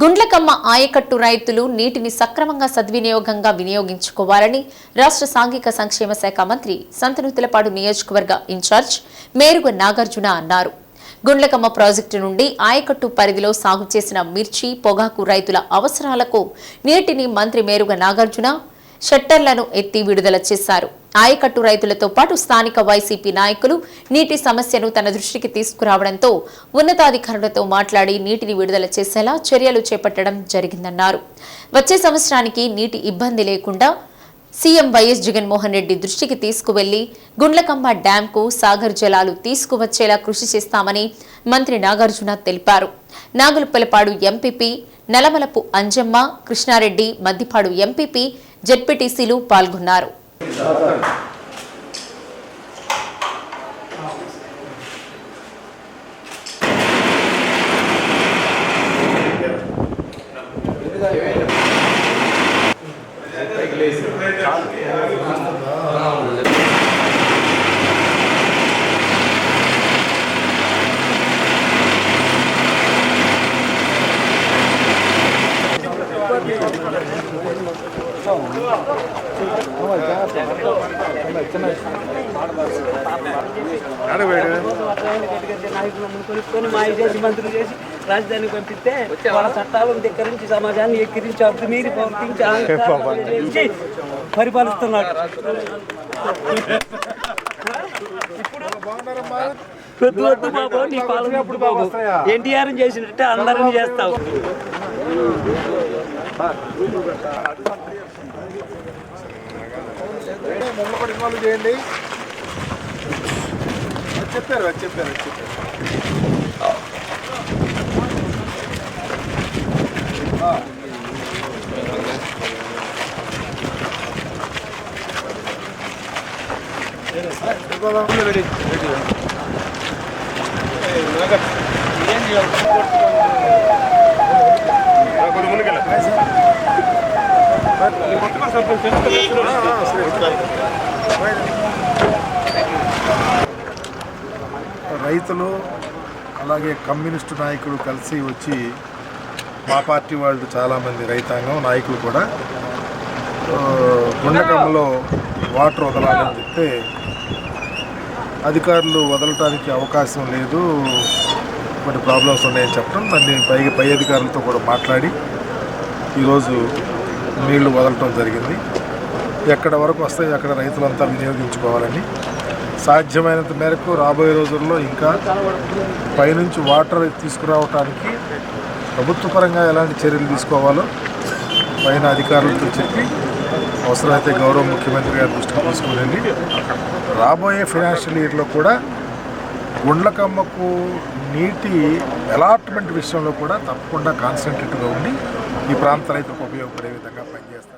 గుండ్లకమ్మ ఆయకట్టు రైతులు నీటిని సక్రమంగా సద్వినియోగంగా వినియోగించుకోవాలని రాష్ట్ర సాంఘిక సంక్షేమ శాఖ మంత్రి సంతనూతులపాడు నియోజకవర్గ ఇన్ఛార్జ్ మేరుగ నాగార్జున అన్నారు. గుండ్లకమ్మ ప్రాజెక్టు నుండి ఆయకట్టు పరిధిలో సాగు చేసిన మిర్చి పొగాకు రైతుల అవసరాలకు నీటిని మంత్రి మేరుగ నాగార్జున షట్టర్లను ఎత్తి విడుదల చేశారు. ఆయకట్టు రైతులతో పాటు స్థానిక వైసీపీ నాయకులు నీటి సమస్యను తన దృష్టికి తీసుకురావడంతో ఉన్నతాధికారులతో మాట్లాడి నీటిని విడుదల చేసేలా చర్యలు చేపట్టడం జరిగిందన్నారు. వచ్చే సంవత్సరానికి నీటి ఇబ్బంది లేకుండా సీఎం వైఎస్ జగన్మోహన్ రెడ్డి దృష్టికి తీసుకువెళ్ళి గుండ్లకమ్మ డ్యాంకు సాగర్ జలాలు తీసుకువచ్చేలా కృషి చేస్తామని మంత్రి నాగార్జున తెలిపారు. నాగులపలపాడు ఎంపీపీ నలమలపు అంజమ్మ కృష్ణారెడ్డి మద్దిపాడు ఎంపీపీ జెడ్పీటీసీలు పాల్గొన్నారు. నాయకులను కొనుక్కొని చేసి మంత్రులు చేసి రాజధానికి పంపిస్తే వాళ్ళ చట్టాలను ధిక్కరించి సమాజాన్ని ఎక్కిరించి అర్థ మీరి పంపించి పరిపాలిస్తున్నాడు వద్దు వద్దు బాబు నీ పాలన ఎన్టీఆర్ చేసినట్టే అందరిని చేస్తావు ముమ్మడి వాళ్ళు చేయండి చెప్పారు అది చెప్పారు అది చెప్పారు రెడీ రెడీ రైతులు అలాగే కమ్యూనిస్టు నాయకులు కలిసి వచ్చి మా పార్టీ వాళ్ళు చాలామంది రైతాంగం నాయకులు కూడా గుండెకంలో వాటర్ వదలాలని చెప్తే అధికారులు వదలటానికి అవకాశం లేదు కొన్ని ప్రాబ్లమ్స్ ఉన్నాయని చెప్పడం. దాన్ని పై పై అధికారులతో కూడా మాట్లాడి ఈరోజు నీళ్ళు వదలటం జరిగింది. ఎక్కడ వరకు వస్తాయి అక్కడ రైతులంతా వినియోగించుకోవాలని. సాధ్యమైనంత మేరకు రాబోయే రోజుల్లో ఇంకా పైనుంచి వాటర్ తీసుకురావటానికి ప్రభుత్వ పరంగా ఎలాంటి చర్యలు తీసుకోవాలో పైన అధికారులతో చెప్పి అవసరమైతే గౌరవ ముఖ్యమంత్రి గారి దృష్టికి తీసుకుని రాబోయే ఫైనాన్షియల్ ఇయర్లో కూడా గుండ్లకమ్మకు నీటి అలాట్మెంట్ విషయంలో కూడా తప్పకుండా కాన్సన్ట్రేట్గా ఉండి ఈ ప్రాంత రైతులకు ఉపయోగపడే విధంగా పనిచేస్తారు.